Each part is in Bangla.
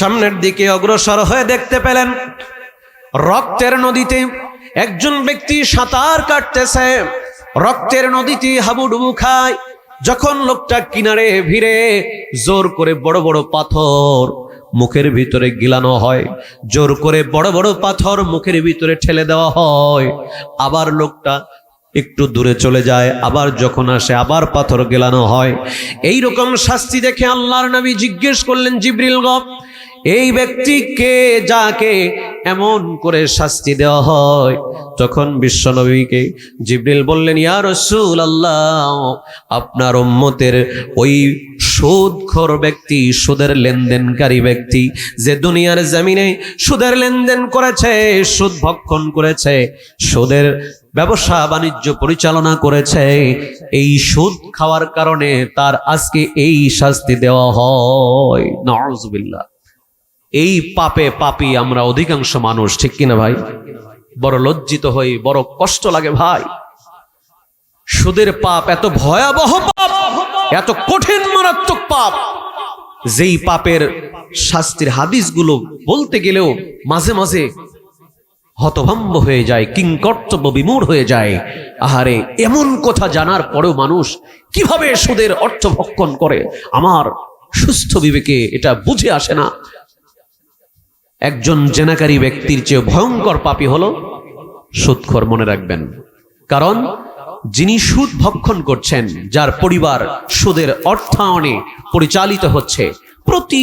সামনের দিকে অগ্রসর হয়ে দেখতে পেলেন, রক্তের নদীতে একজন ব্যক্তি সাঁতার কাটতেছে। রক্তের নদীতে হাবুডুবু খায়। যখন লোকটা কিনারে ভিড়ে জোর করে বড় বড় পাথর মুখের ভিতরে গিলানো হয়, জোর করে বড় বড় পাথর মুখের ভিতরে ঠেলে দেওয়া হয়, আবার লোকটা একটু দূরে চলে যায়, আবার যখন আসে আবার পাথর গেলানো হয়। এই রকম শাস্তি দেখে আল্লাহর নবী জিজ্ঞেস করলেন, জিব্রিল গপ এই ব্যক্তি কে যাকে এমন করে শাস্তি দেওয়া হয়, তখন বিশ্বনবীকে জিবরিল বললেন, ইয়া রসুল আল্লাহ আপনার উম্মতের ওই সুদখোর ব্যক্তি, সুদের লেনদেনকারী ব্যক্তি যে দুনিয়ার জমিনে সুদের লেনদেন করেছে, সুদ ভক্ষণ করেছে, সুদের ব্যবসা বাণিজ্য পরিচালনা করেছে, এই সুদ খাওয়ার কারণে তার আজকে এই শাস্তি দেওয়া হয়। নজবিল্লা এই পাপে পাপি আমরা অধিকাংশ মানুষ, ঠিক কিনা ভাই? বড় লজ্জিত হই, বড় কষ্ট লাগে ভাই। সুদের পাপ এত ভয়াবহ পাপ, এত কঠিন মারাত্মক পাপ। যেই পাপের শাস্তির হাদিসগুলো বলতে গেলেও মাঝে মাঝে হতভম্ব হয়ে যায়, কিংকর্তব্য বিমূঢ় হয়ে যায়। আহারে, এমন কথা জানার পরেও মানুষ কীভাবে সুদের অর্থ ভক্ষণ করে? আমার সুস্থ বিবেকে এটা বুঝে আসে না। একজন জেনাকারী ব্যক্তির চেয়ে ভয়ঙ্কর পাপী হলো সুদখোর মনে রাখবেন। কারণ যিনি সুদ ভক্ষণ করছেন, যার পরিবার সুদের অর্থায়নে পরিচালিত হচ্ছে, প্রতি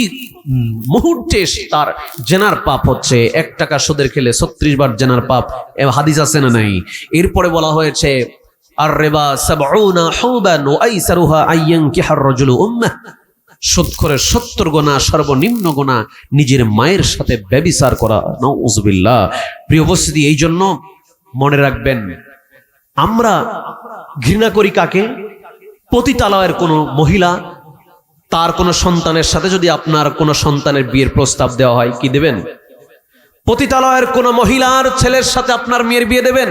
মুহূর্তে তার জেনার পাপ হচ্ছে। এক টাকা সুদের খেলে ছত্রিশ বার জেনার পাপ হাদিস আছে না নাই? এরপরে বলা হয়েছে, আর রেবা সাবউনা উম্মাহ। সুদখোরের সত্তর গোনা, সর্বনিম্ন গোনা নিজের মায়ের সাথে ব্যবিচার করা। নউজবিল্লাহ। প্রিয় উপস্থিতি, এই জন্য মনে রাখবেন, আমরা ঘৃণা করি কাকে? পতিতালয়ের কোনো মহিলা, তার কোনো সন্তানের সাথে যদি আপনার কোনো সন্তানের বিয়ের প্রস্তাব দেওয়া হয়, কি দেবেন? পতিতালয়ের কোনো মহিলার ছেলের সাথে আপনার মেয়ের বিয়ে দেবেন?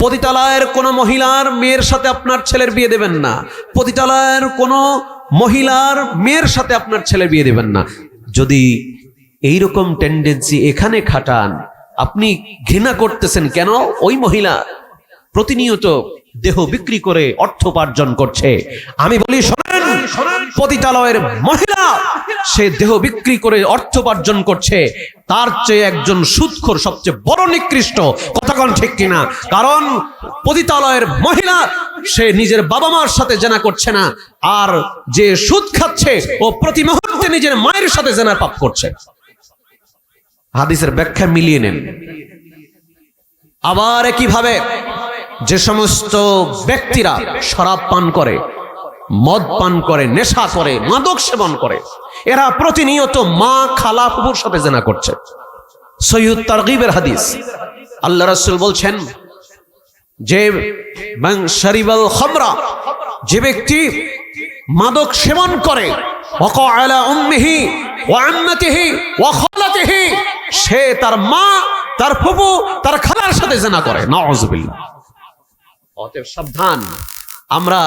পতিতালয়ের কোনো মহিলার মেয়ের সাথে আপনার ছেলের বিয়ে দেবেন না। পতিতালয়ের কোনো মহিলার মেয়ের সাথে আপনার ছেলে বিয়ে দেবেন না। যদি এই রকম টেন্ডেন্সি এখানে খাটান, আপনি ঘৃণা করতেছেন কেন? ওই মহিলা প্রতিনিয়ত দেহ বিক্রি করে অর্থ উপার্জন করছে। আমি বলি পতিতালয়ের মহিলা, সে দেহ বিক্রি করে অর্থ উপার্জন করছে। তার চেয়ে একজন সুদখোর সবচেয়ে বড় নিকৃষ্ট। কথাক্ষণ ঠিক কিনা? কারণ পতিতালয়ের মহিলা, সে নিজের বাবা মার সাথে জেনা করছে না। আর যে সুদ খাচ্ছে, ও প্রতি মুহূর্তে নিজের মায়ের সাথে জেনার পাপ করছে। হাদিসের ব্যাখ্যা মিলিয়ে নেন। আবার একইভাবে যে সমস্ত ব্যক্তিরা শরাব পান করে মদ পান করে, নেশা করে, মাদক সেবন করে। এরা প্রতিনিয়ত মা, খালা ফুপুর সাথে জেনা করছে। সৈয়দ তারগিবের হাদিস। আল্লাহ বলছেন, যে যে ব্যক্তি মাদক সেবন করে সে তার মা, তার ফুপু তার খালার সাথে জেনা করে। নাউজুবিল্লাহ। অতএব সাবধান। আমরা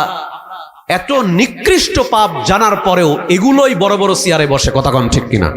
এত নিকৃষ্ট পাপ জানার পরেও এগুলোই বড় বড় চেয়ারে বসে, কথা কন ঠিক কিনা?